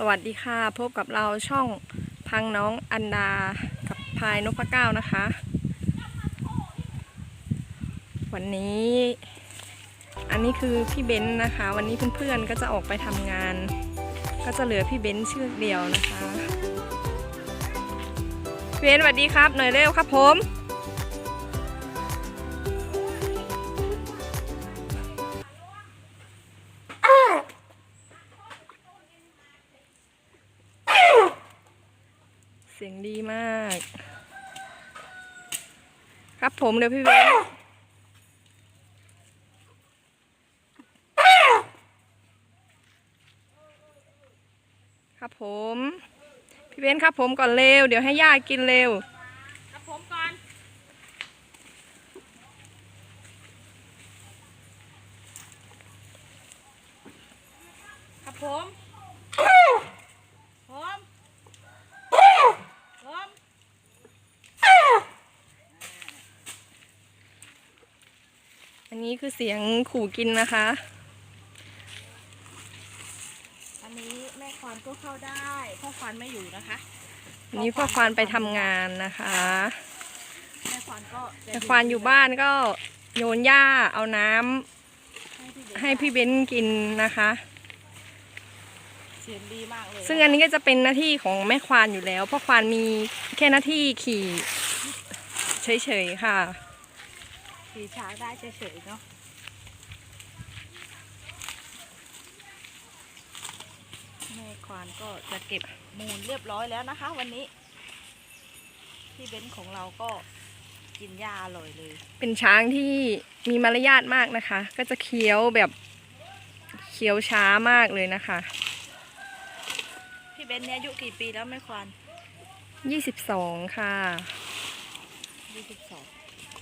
สวัสดีค่ะ พบกับเราช่องพังน้องอันดากับพายนพเก้านะคะ วันนี้ อันนี้คือพี่เบนซ์นะคะ วันนี้เพื่อนๆก็จะออกไปทำงาน ก็จะเหลือพี่เบนซ์เชือกเดียวนะคะพี่เบนซ์สวัสดีครับหน่อยเร็วครับผม ผมเดี๋ยวพี่เบนครับผม พี่เบนครับผมก่อนเร็ว เดี๋ยวให้ย่ากินเร็ว ครับผมก่อน ครับผมผมผม อั นนี้คือเสียงขู่กินนะคะ อันนี้แม่ควานก็เข้าได้พ่อควานไม่อยู่นะคะอันนี้พ่อควานไปทำงานนะคะ แม่ควานก็จะแต่ควานอยู่บ้านก็โยนหญ้าเอาน้ำให้พี่เบนให้พี่เบนซ์กินนะคะ เสียงดีมากเลยซึ่งอันนี้ก็จะเป็นหน้าที่ของแม่ควานอยู่แล้ว เพราะควานมีแค่หน้าที่ขี่เฉยๆค่ะ ขี่ช้างได้เฉยๆเนาะแม่ควานก็จะเก็บมูลเรียบร้อยแล้วนะคะ วันนี้พี่เบนซ์ของเราก็กินหญ้าอร่อยเลย เป็นช้างที่มีมารยาทมากนะคะ ก็จะเคี้ยวแบบเคี้ยวช้ามากเลยนะคะ พี่เบนซ์เนี่ยอายุกี่ปีแล้วแม่ควาน22ค่ะยี่สิบสอง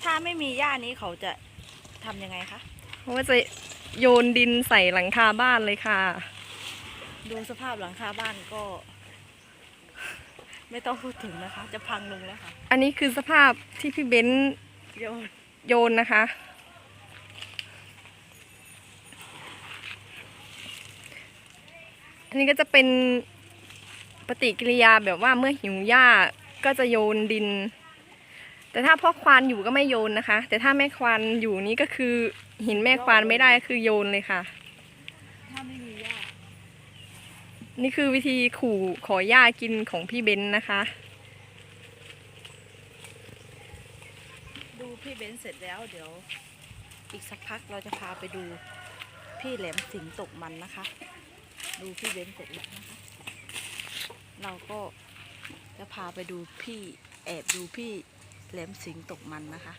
ถ้าไม่มีหญ้านี้เขาจะทำยังไงคะเพราะว่าจะโยนดินใส่หลังคาบ้านเลยค่ะ ดูสภาพหลังคาบ้านก็ ไม่ต้องพูดถึงนะคะ จะพังลงแล้วค่ะอันนี้คือสภาพที่พี่เบนซ์โยนโยนนะคะ อันนี้ก็จะเป็นปฏิกิริยาแบบว่าเมื่อหิวหญ้าก็จะโยนดิน แต่ถ้าพ่อควานอยู่ก็ไม่โยนนะคะ แต่ถ้าแม่ควานอยู่นี่ก็คือเห็นแม่ควานไม่ได้ก็คือโยนเลยค่ะ ถ้าไม่มีหญ้านี่คือวิธีขู่ขอหญ้ากินของพี่เบนนะคะ ดูพี่เบนเสร็จแล้วเดี๋ยว อีกสักพักเราจะพาไปดูพี่แหลมสิงตกมันนะคะ ดูพี่เบนเสร็จแล้วนะคะ เราก็จะพาไปดูพี่แอบดูพี่ แหลมสิงห์ตกมันนะคะ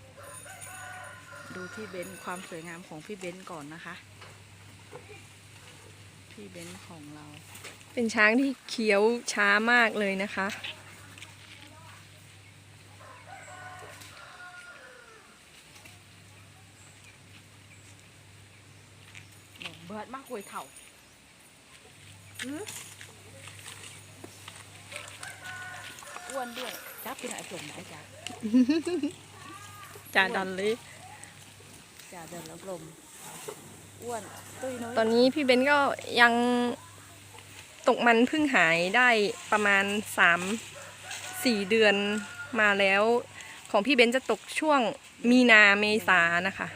ดูพี่เบนซ์ความสวยงามของพี่เบนซ์ก่อนนะคะ พี่เบนซ์ของเรา เป็นช้างที่เคี้ยวช้ามากเลยนะคะหนูเบิดมากกวยเถ่าอื้ออ้วนด้วยจ้าเป็นไอ้ปลงไหนจ้า จ่าดันเลยจ้าเดินแล้วลมอ้วนตุ้ยน้อยตอนนี้พี่เบนก็ยังตกมันเพิ่งหายได้ประมาณสามสี่เดือนมาแล้ว ของพี่เบนจะตกช่วงมีนาเมษานะคะ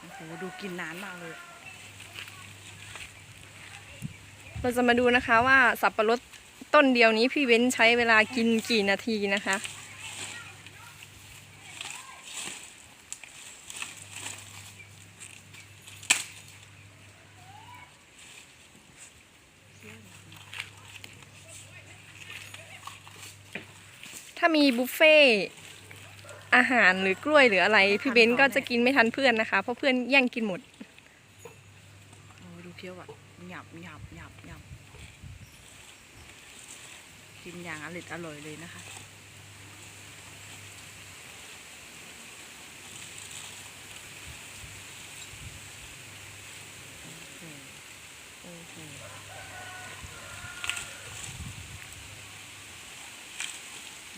โอ้โหดูกินนานมากเลย เราจะมาดูนะคะว่าสับปะรดต้นเดียวนี้พี่เบนใช้เวลากินกี่นาทีนะคะ ถ้ามีบุฟเฟ่อาหารหรือกล้วยหรืออะไร พี่เบนก็จะกินไม่ทันเพื่อนนะคะ เพราะเพื่อนแย่งกินหมด โอ้ดูเคี้ยวอะหยับหยับหยับหยับ กินอย่างอร่อยอร่อยเลยนะคะ โอ้โห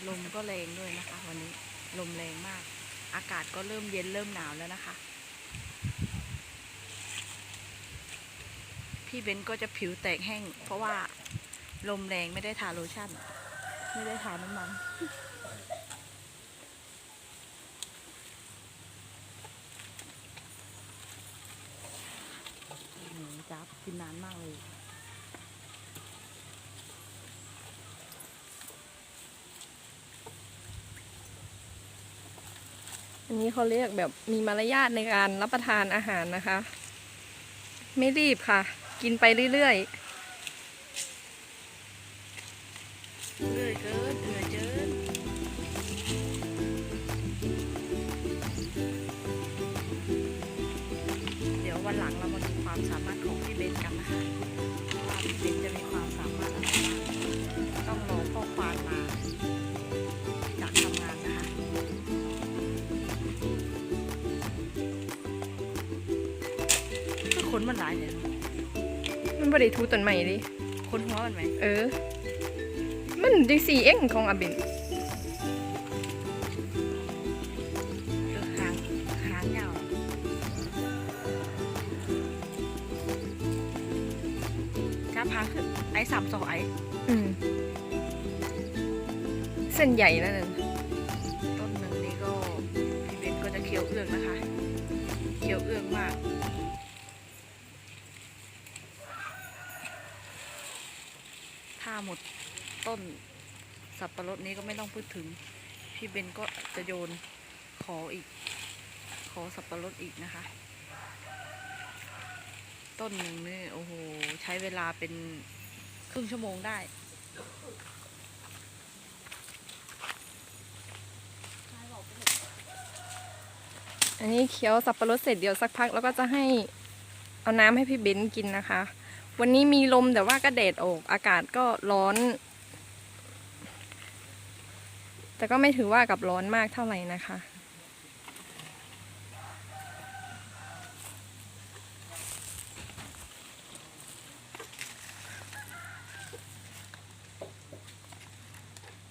ลมก็แรงด้วยนะคะ วันนี้ลมแรงมาก อากาศก็เริ่มเย็นเริ่มหนาวแล้วนะคะ พี่เบนก็จะผิวแตกแห้ง เพราะว่า ลมแรงไม่ได้ทาโลชั่น ไม่ได้ทาน้ำมันจับกินนานมากเลยอันนี้เขาเรียกแบบมีมารยาทในการรับประทานอาหารนะคะ ไม่รีบค่ะ กินไปเรื่อยเๆมันบริทูต้นใหม่ดิคนหัวมันไหมเออ มันดีสีเองของอาเบนเออหางหางยาวจ้าพาคือไอ้สามสองไอ้อืมเส้นใหญ่นั่นน่ะต้นหนึ่งนี่ก็พี่เบนก็จะเคี้ยวเอื้องนะคะ เคี้ยวเอื้องมาก ถ้า หมดต้นสับปะรดนี้ก็ไม่ต้องพูดถึง พี่เบนก็จะโยนขออีก ขอสับปะรดอีกนะคะ ต้นหนึ่งนี่โอ้โห ใช้เวลาเป็นครึ่งชั่วโมงได้อันนี้เคี้ยวสับปะรดเสร็จเดี๋ยวสักพัก แล้วก็จะให้เอาน้ำให้พี่เบนกินนะคะ วันนี้มีลมแต่ว่าก็แดดออกอากาศก็ร้อน แต่ก็ไม่ถือว่ากับร้อนมากเท่าไหร่นะคะ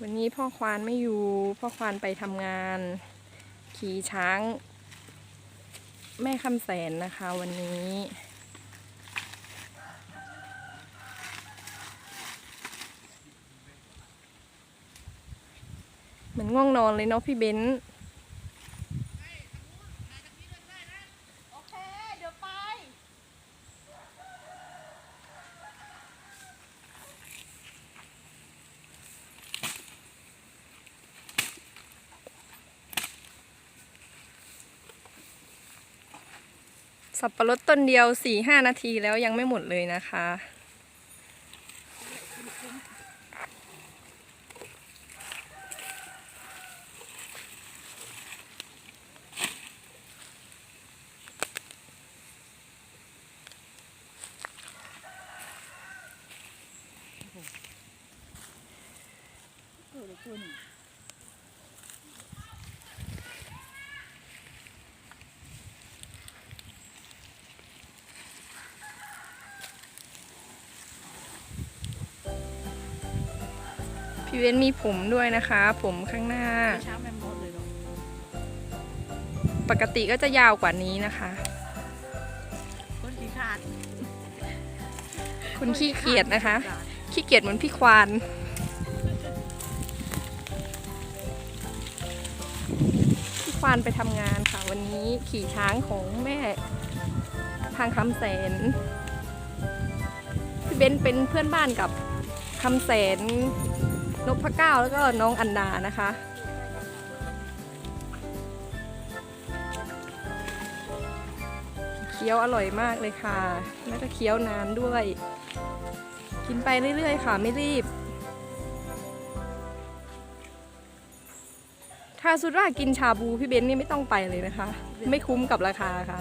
วันนี้พ่อควานไม่อยู่ พ่อควานไปทำงาน ขี่ช้าง แม่คำแสนนะคะวันนี้ มือนง่วงนอนเลยเนาะพี่เบนซ์สับปะรดต้นเดียวสี่ห้านาทีแล้วยังไม่หมดเลยนะคะ พี่เบนซ์มีผมด้วยนะคะ ผมข้างหน้าไม่ช้าแม่มดเลยเหรอปกติก็จะยาวกว่านี้นะคะต้นขี้ขาดคุณขี้เกียจนะคะ ขี้เกียจเหมือนพี่ควานพี่ควานไปทำงานค่ะ วันนี้ขี่ช้างของแม่ ทางคำแสนพี่เบนซ์เป็นเพื่อนบ้านกับคำแสน นพเก้าแล้วก็น้องอันดานะคะ เคี้ยวอร่อยมากเลยค่ะ แล้วก็เคี้ยวนานด้วย กินไปเรื่อยๆ ค่ะไม่รีบ ถ้าสุดว่ากินชาบูพี่เบนนี่ไม่ต้องไปเลยนะคะ ไม่คุ้มกับราคาค่ะ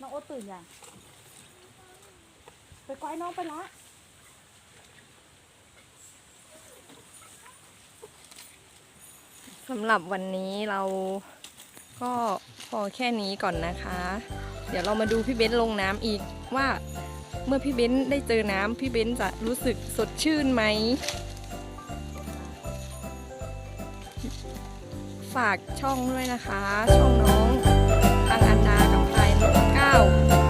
น้องโอ๊ตตื่นยังไปก้อยน้องไปละสำหรับวันนี้เราก็พอแค่นี้ก่อนนะคะ เดี๋ยวเรามาดูพี่เบ้นลงน้ำอีกว่าเมื่อพี่เบ้นได้เจอน้ำพี่เบ้นจะรู้สึกสดชื่นไหม ฝากช่องด้วยนะคะ ช่องน้อง Tchau!